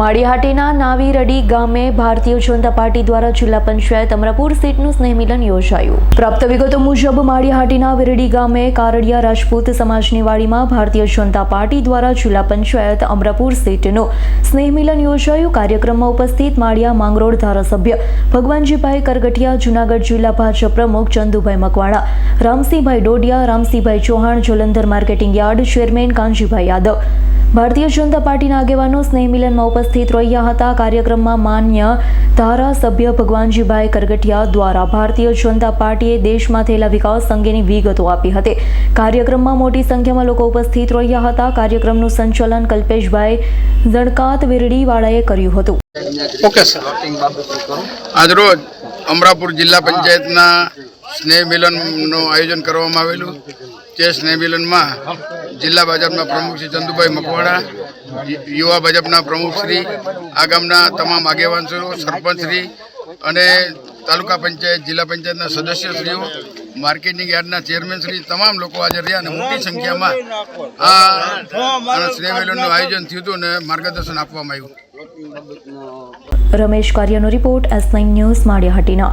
માળીહાટીના નાવીરડી ગામે ભારતીય જનતા પાર્ટી દ્વારા જિલ્લા પંચાયત અમરાપુર સીટનું સ્નેહ મિલન યોજાયું. પ્રાપ્ત વિગતો મુજબ માળીહાટીના વિરડી ગામે કારડિયા રાજપૂત સમાજની વાડીમાં ભારતીય જનતા પાર્ટી દ્વારા જિલ્લા પંચાયત અમરાપુર સીટનું સ્નેહ મિલન યોજાયું. કાર્યક્રમમાં ઉપસ્થિત માળિયા માંગરોળ ધારાસભ્ય ભગવાનજીભાઈ કરગઠિયા, જુનાગઢ જિલ્લા ભાજપ પ્રમુખ Chandubhai Makwana, Ramsinhbhai Dodiya, Ramsinhbhai Chauhan, Jalandhar marketing yard chairman Kanjibhai Yadav Bharatiya Janata પાર્ટીના આગેવાનો સ્નેહ મિલનમાં ઉપસ્થિત રહ્યા હતા. કાર્યક્રમમાં માન્ય ધારાસભ્ય ભગવાનજીભાઈ કરગઠિયા દ્વારા ભારતીય જનતા પાર્ટીએ દેશમાં થયેલા વિકાસ અંગેની વિગતો આપી હતી. કાર્યક્રમમાં મોટી સંખ્યામાં લોકો ઉપસ્થિત રહ્યા હતા. કાર્યક્રમનું સંચાલન કલ્પેશભાઈ ઝણકાત વેરડીવાળાએ કર્યું હતું. Okay sir. આજરોજ અમરાપુર જિલ્લા પંચાયતના સ્નેહ મિલનનું આયોજન કરવામાં આવેલું. તે સ્નેહ મિલનમાં જિલ્લા ભાજપના પ્રમુખ શ્રી ચંદુભાઈ મકવાણા યુવા ભાજપના પ્રમુખ શ્રી, આ ગામના તમામ આગેવાનશ્રીઓ સરપંચશ્રી અને તાલુકા પંચાયત, જિલ્લા પંચાયતના સદસ્યશ્રીઓ, માર્કેટિંગ યાર્ડના ચેરમેન શ્રી તમામ લોકો હાજર રહ્યા અને મોટી સંખ્યામાં આ સ્નેહ મિલનનું આયોજન થયું હતું અને માર્ગદર્શન આપવામાં આવ્યું. રમેશ કાર્યનો report S nine news Maliyahatina